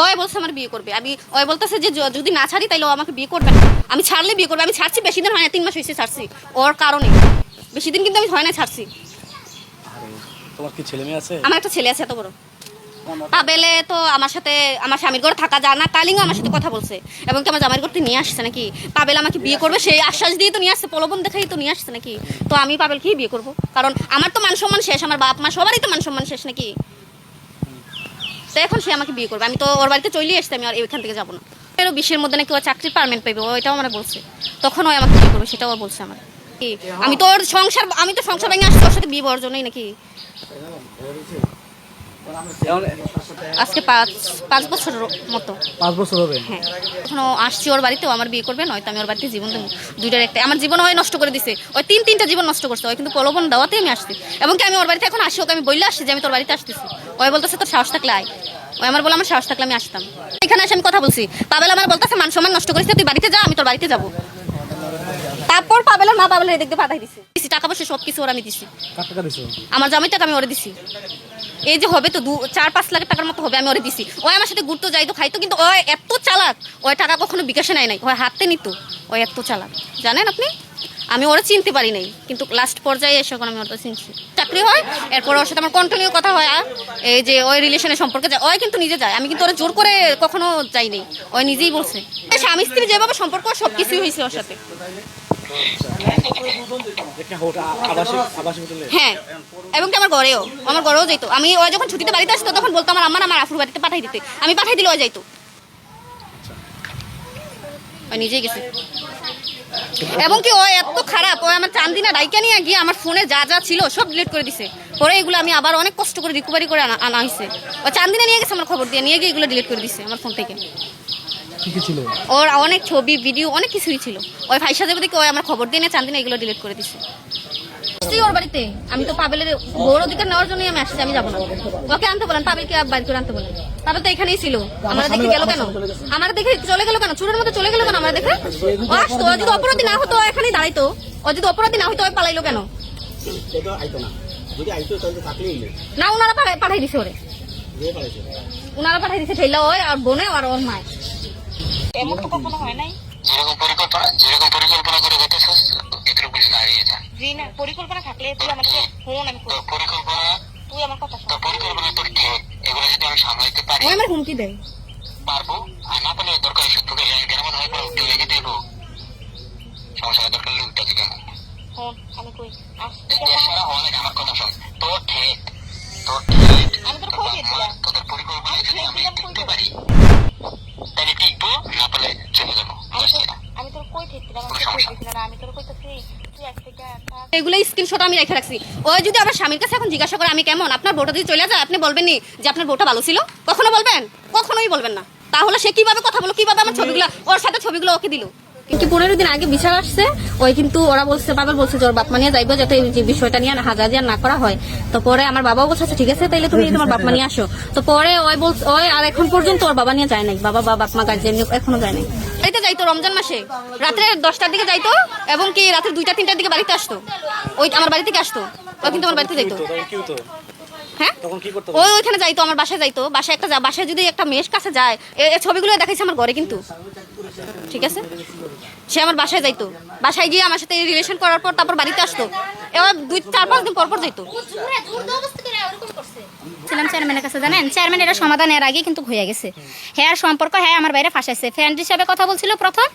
ওই বলছে আমার বিয়ে করবে। আমি ওই বলতেছে যে যদি না ছাড়ি তাইলে ও আমাকে বিয়ে করবে না। আমি ছাড়লে বিয়ে করবে। আমি ছাড়ছি বেশি দিন হয় না তিন মাস হয়েছে ছাড়ছি। ওর কারণে। বেশি দিন কিন্তু আমি হয় না ছাড়ছি। তোমার কি ছেলে মেয়ে আছে? আমার একটা ছেলে আছে এত বড়। পাবেলে তো আমার সাথে আমার স্বামীর ঘরে থাকা যায় না। আমার সাথে কথা বলছে। এবং কি আমার জামাইয়ের ঘরতে নিয়ে আসছে নাকি? পাবেল আমাকে বিয়ে করবে সেই আশ্বাস দিয়ে তো নিয়ে আসছে প্রলোভন দেখাই তো নিয়ে আসছে নাকি? তো আমি পাবেলকেই বিয়ে করব। কারণ আমার তো মান সম্মান শেষ আমার বাপ মা সবারই তো মান সম্মান শেষ নাকি? তো এখন সে আমাকে বিয়ে করবে। আমি তো ওর বাড়িতে চলেই আসতে আমি আর এখান থেকে যাব না। এরও বিশ্বের মধ্যে নাকি ও চাকরির পারমেন্ট পাইবে, ওইটাও আমার বলছে। তখন ওই আমাকে বিয়ে করবে, সেটাও বলছে আমার। আমি তো ওর সংসার, আমি তো সংসার ভেঙে আসছি, ওর সাথে বিয়ে হওয়ার জন্যই নাকি? আজকে পাঁচ পাঁচ বছর মতো। পাঁচ বছর হবে? হ্যাঁ। এখনও আসছি ওর বাড়িতেও আমার বিয়ে করবে নয়তো আমি ওর বাড়িতে জীবন দেবো। দুইটার একটা আমার জীবন ওই নষ্ট করে দিছে। ওই তিন তিনটা জীবন নষ্ট করছে। ওই কিন্তু প্রলোভন দেওয়াতে আমি আসছি। এবং কি আমি ওর বাড়িতে এখন আসি ওকে আমি বললে আসছি যে আমি তোর বাড়িতে আসতেছি। ওই বলতেছে তোর সাহস থাকলে আয়। ওই আমার বলে আমার সাহস থাকলে আমি আসতাম। এখানে এসে আমি কথা বলছি। পাবেল আমার বলতেছে মান সম্মান নষ্ট করিস তুই বাড়িতে যা আমি তোর বাড়িতে যাব। তারপর পাবেলের মা পাবেলের দেখতে পাঠাই দিছি। দিছি টাকা পয়সা সব কিছু ওর আমি দিছি। কত টাকা দিছো? আমার জামাই টাকা আমি ওরে দিছি। এই যে হবে তো দু চার পাঁচ লাখ টাকার মতো হবে আমি ওরে দিছি। ও আমার সাথে ঘুরতে যাইতো খাইতো কিন্তু ও এত চালাক ওই টাকা কখনো বিকাশে নাই নাই। ওই হাতে নিত ও এত চালাক। জানেন আপনি? আমি ওরা চিনতে পারি নাই। কিন্তু লাস্ট পর্যায়ে এসে আমি ওটা চিনছি। চাকরি হয় এরপর ওর সাথে আমার কন্টিনিউ কথা হয় এই যে ওই রিলেশনের সম্পর্কে যায় ওই কিন্তু নিজে যায়। আমি কিন্তু ওরা জোর করে কখনো যাইনি ওই নিজেই বলছে। স্বামী স্ত্রী যেভাবে সম্পর্ক সব কিছুই হয়েছে ওর সাথে। হ্যাঁ এবং কি আমার ঘরেও আমার ঘরেও যেত আমি ও যখন ছুটিতে বাড়িতে আসতো তখন বলতো আমার আম্মা না, আমার আফুর বাড়িতে পাঠাই দিতে। আমি পাঠাই দিলে ও যাইতো। নিজেই গেছে। এবং কি ও এত খারাপ ও আমার চান্দিনা ডাইকা নিয়ে গিয়ে আমার ফোনে যা যা ছিল সব ডিলিট করে দিছে। পরে এগুলো আমি আবার অনেক কষ্ট করে রিকভারি করে আনা আনা হয়েছে ও চান্দিনা নিয়ে গেছে আমার খবর দিয়ে নিয়ে গিয়ে এগুলো ডিলিট করে দিছে আমার ফোন থেকে। ওর অনেক ছবি ভিডিও অনেক কিছুই ছিল। ওই ভাইসা দেবে দেখে ওই আমার খবর দিয়ে নিয়ে চান্দিনা এগুলো ডিলিট করে দিছে। আসছি ওর বাড়িতে। আমি তো পাবেলের বড় অধিকার নেওয়ার জন্যই আমি আসছি আমি যাব না। ওকে আনতে বলেন পাবেলকে বাইর করে আনতে বলেন। পাবেল তো এখানেই ছিল। আমরা দেখে গেল কেন? আমার দেখে চলে গেল কেন? চুরের মতো চলে গেল আমরা দেখে ও আসতো ও যদি অপরাধী না হতো ও এখানেই দাঁড়াইতো। ও যদি অপরাধী না হতো পালাইলো কেন? না। যদি আইতো তাহলে তো থাকলেই নেই না ওনারা পাঠাই দিছে ওরে। ওনারা পাঠাই দিছে ঠেলা ওই আর বোনে আর ওর মায় যেরকম পরিকল্পনা যেরকম পরিকল্পনা করে করতেছিস এটার উপরে দাঁড়িয়ে যা না পরিকল্পনা থাকলে তুই আমাকে ফোন আমি পরিকল্পনা তুই আমার কথা শোন। পরিকল্পনা তোর ঠিক এগুলো যদি আমি সামলাইতে পারি আমার হুমকি দেয়। পারব। আর না পারলে দরকার শত্রুকে কেমন হয়। সমস্যা দরকার লুকটা আমি কই? আস দেশ সারা হওয়া লাগে আমার কথা শোন। তোর ঠিক তোর ঠিক আমি তোর খোঁজ দিয়েছিলাম তোদের পরিকল্পনা যদি আমি টিকতে পারি। তাহলে টিকবো না পারলে চলে যাব। আমি তোর না আমি তোর আমি তোর কই সমস্যা। দিছিলাম না? আমি তোর কইতাছি তুই এক থেকে একটা এগুলো স্ক্রিনশট আমি রেখে রাখছি। ওই যদি আমার স্বামীর কাছে এখন জিজ্ঞাসা করে আমি কেমন? আপনার বউটা যদি চলে যায় আপনি বলবেন নি যে আপনার বউটা ভালো ছিল? কখনো বলবেন? কখনোই বলবেন না। তাহলে সে কীভাবে কথা বলো কীভাবে আমার ছবিগুলো ওর সাথে ছবিগুলো ওকে দিল? কিন্তু পনেরো দিন আগে বিচার আসছে ওই কিন্তু ওরা বলছে বাবা বলছে যে ওর বাপ মানিয়ে যাইবো যাতে এই বিষয়টা নিয়ে হাজার হাজার না করা হয়। তো পরে আমার বাবাও বলছে আচ্ছা, ঠিক আছে তাইলে তুমি তোমার বাপ মা নিয়ে আসো। তো পরে ওই বল ওই আর এখন পর্যন্ত ওর বাবা নিয়ে যায় নাই। বাবা বা বাপ মা গার্জেন এখনও যায় নাই। বাড়িতে যাইতো রমজান মাসে। রাত্রে দশটার দিকে যাইতো এবং কি রাত্রে দুইটা তিনটার দিকে বাড়িতে আসতো। ওই আমার বাড়ি থেকে আসতো। ও কিন্তু আমার বাড়িতে যাইতো। কি হ্যাঁ? ওই ওইখানে যাইতো আমার বাসায় যাইতো। বাসায় একটা বাসায় যদি একটা মেয়ের কাছে যায় এ- এই ছবিগুলো দেখাইছে আমার ঘরে কিন্তু। ঠিক আছে? সে আমার বাসায় যাইতো। বাসায় গিয়ে আমার সাথে রিলেশন করার পর তারপর বাড়িতে আসতো। এবার দুই চার পাঁচ দিন পর পর যাইতো। ছিলাম চেয়ারম্যানের কাছে জানেন? চেয়ারম্যান এটা সমাধান এর আগে কিন্তু হয়ে গেছে। হ্যাঁ সম্পর্ক হ্যাঁ আমার বাইরে ফাঁসাইছে ফ্রেন্ড হিসাবে কথা বলছিল প্রথম।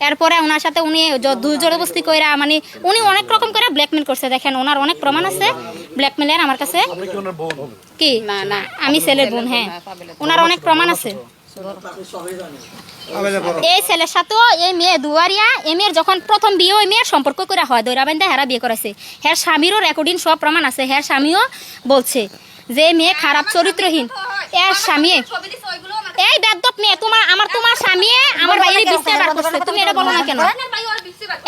এরপরে ওনার সাথে উনি জ- দু জোরবস্তি কইরা মানে উনি অনেক রকম করে ব্ল্যাকমেল করছে। দেখেন ওনার অনেক প্রমাণ আছে ব্ল্যাকমেলের আমার কাছে। কি কি? না না। আমি ছেলের বোন হ্যাঁ। ওনার অনেক প্রমাণ আছে। এই ছেলের সাথেও এই মেয়ে দুয়ারিয়া, এই মেয়ের যখন প্রথম বিয়ে ওই মেয়ের সম্পর্ক করে হয় দৈরাবান্ধা হেরা বিয়ে করেছে। হ্যার স্বামীরও রেকর্ডিং সব প্রমাণ আছে হ্যার স্বামীও বলছে যে মেয়ে খারাপ চরিত্রহীন। এর স্বামী, এই বেদ্যপ মেয়ে, তোমার আমার তোমার স্বামী, আমার বাইরে বিস্তার বার করছে, তুমি এটা বলো না কেন?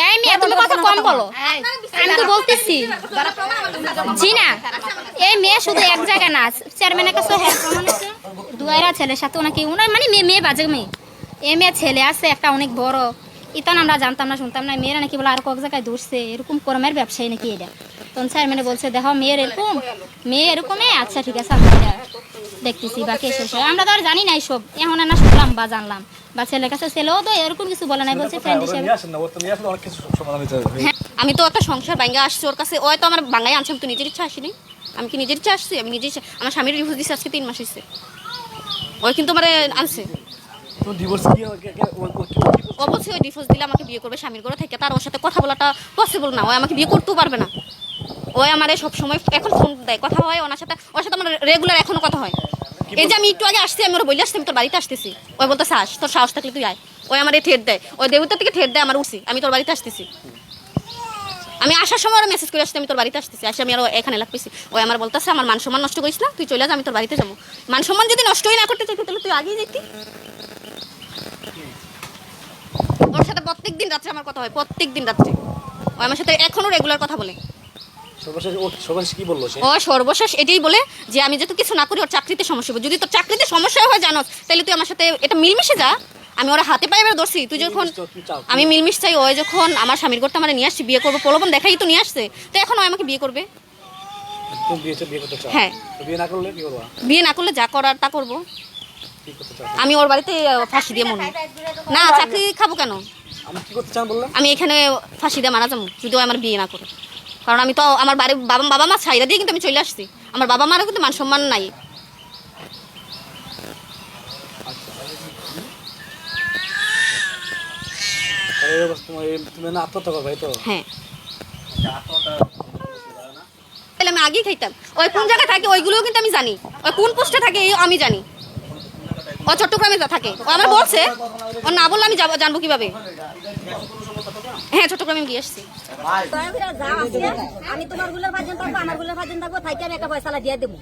এই মেয়ে, তুমি কথা কম বলো। আমি তো বলতেছি। জি না এই মেয়ে শুধু এক জায়গায় না, চেয়ারম্যানের কাছে হ্যাঁ প্রমাণ আছে। দুয়ারা ছেলের সাথে ওনাকে ওনার মানে মেয়ে মেয়ে বাজে মেয়ে। এ মেয়ে ছেলে আছে, একটা অনেক বড়। ইতান আমরা জানতাম না, শুনতাম না। মেয়েরা নাকি বলে আর কয়েক জায়গায় ধরছে। এরকম কর্মের ব্যবসায়ী নাকি এটা তখন চেয়ারম্যানে বলছে, দেখো, মেয়ের এরকম, মেয়ে এরকমই। আচ্ছা ঠিক আছে, আমরা দেখতেছি বা কেস হয়েছে আমরা তো আর জানি না সব এখন না শুনলাম বা জানলাম। বা ছেলের কাছে ছেলেও তো এরকম কিছু বলে নাই, বলছে ফ্রেন্ড হিসেবে। হয়ে হ্যাঁ আমি তো একটা সংসার ভাঙ্গা আসছি ওর কাছে। ওই তো আমার বাঙ্গাই আনছি, আমি তো নিজের ইচ্ছা আসিনি। আমি কি নিজের ইচ্ছা আসছি? আমি নিজের আমার স্বামীর রিভোর্স দিচ্ছে আজকে তিন মাস হয়েছে ওই কিন্তু আমার আনছে। বলছে? ওই ডিভোর্স দিলে আমাকে বিয়ে করবে স্বামীর ঘরে থেকে তার ওর সাথে কথা বলাটা পসিবল না। ওই আমাকে বিয়ে করতেও পারবে না। ওই আমার সব সময় এখন ফোন দেয় কথা হয় ওনার সাথে ওর সাথে আমার রেগুলার এখনও কথা হয়। এই যে আমি একটু আগে আসছি আমি ওরা বলে আসছি আমি তোর বাড়িতে আসতেছি। ওই বলতেছে আস তোর সাহস থাকলে তুই আয়। ওই আমার এই ঠেট দেয়। ওই দেবতার থেকে ঠেট দেয় আমার উঠছি আমি তোর বাড়িতে আসতেছি। আমি আসার সময় ওরা মেসেজ করে আসছি আমি তোর বাড়িতে আসতেছি। আসে আমি আরও এখানে লাগতেছি। ওই আমার বলতেছে আমার মান সম্মান নষ্ট করিস না তুই চলে যা আমি তোর বাড়িতে যাব। মান সম্মান যদি নষ্টই না করতে চাইতি তাহলে তুই আগেই যেতি ওর সাথে প্রত্যেক দিন রাত্রে আমার কথা হয় প্রত্যেক দিন রাত্রে। ও আমার সাথে এখনও রেগুলার কথা বলে। ও সর্বশেষ এটাই বলে যে আমি যেহেতু কিছু না করি ওর চাকরিতে সমস্যা হবে। যদি তোর চাকরিতে সমস্যা হয় জানো তাহলে তুই আমার সাথে এটা মিলমিশে যা। আমি ওরা হাতে পায়ে এবার ধরছি তুই যখন? আমি মিলমিশ চাই ওই যখন আমার স্বামীর করতে আমার নিয়ে আসছি বিয়ে করব প্রলোভন দেখাই তো নিয়ে আসছে তো এখন ও আমাকে বিয়ে করবে। হ্যাঁ। বিয়ে না করলে যা করার তা করব। আমি ওর বাড়িতে ফাঁসি দিয়ে মরবো। না চাকরি খাব কেন? আমি এখানে ফাঁসি দিয়ে মারা যাব যদি ও আমার বিয়ে না করে। কারণ আমি তো আমার বাড়ির বাবা বাবা মা ছাইরা দিয়ে কিন্তু আমি চলে আসছি। আমার বাবা মারও কিন্তু মান সম্মান নাই তাহলে এই অবস্থা তোমার এই- তুমি না আত্মহত্যা করবে তো। হ্যাঁ। তাহলে আমি আগেই খাইতাম। ওই কোন জায়গায় থাকে ওইগুলোও কিন্তু আমি জানি। ওই কোন পোস্টে থাকে এই আমি জানি। ও চট্টগ্রামে থাকে। ও আমার বলছে ও না বললে আমি যাব জানব কীভাবে। হ্যাঁ চট্টগ্রামে আমি গিয়ে আসছি। আমি তোমারগুলোর ভাজন থাকব আমারগুলোর ভাজন থাকব আমি একটা পয়সা দিয়ে দেবো।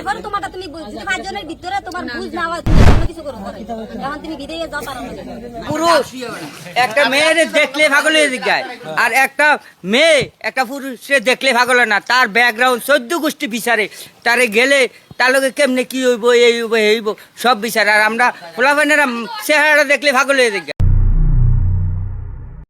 এখন তোমারটা তুমি পাঁচজনের ভিতরে তোমার বুঝ না। হয় তুমি কোনো কিছু করো এখন তুমি বিদেশে যাও পারো পুরুষ একটা মেয়ের দেখলে ভাগল হয়ে যায়। আর একটা মেয়ে একটা পুরুষে দেখলে ভাগল না। তার ব্যাকগ্রাউন্ড চোদ্দ গোষ্ঠী বিচারে। তারে গেলে তার লগে কেমনে কি হইব এই হইব এই হইব সব বিচারে। আর আমরা ফোলাফানেরা চেহারাটা দেখলে ভাগল হয়ে যায়।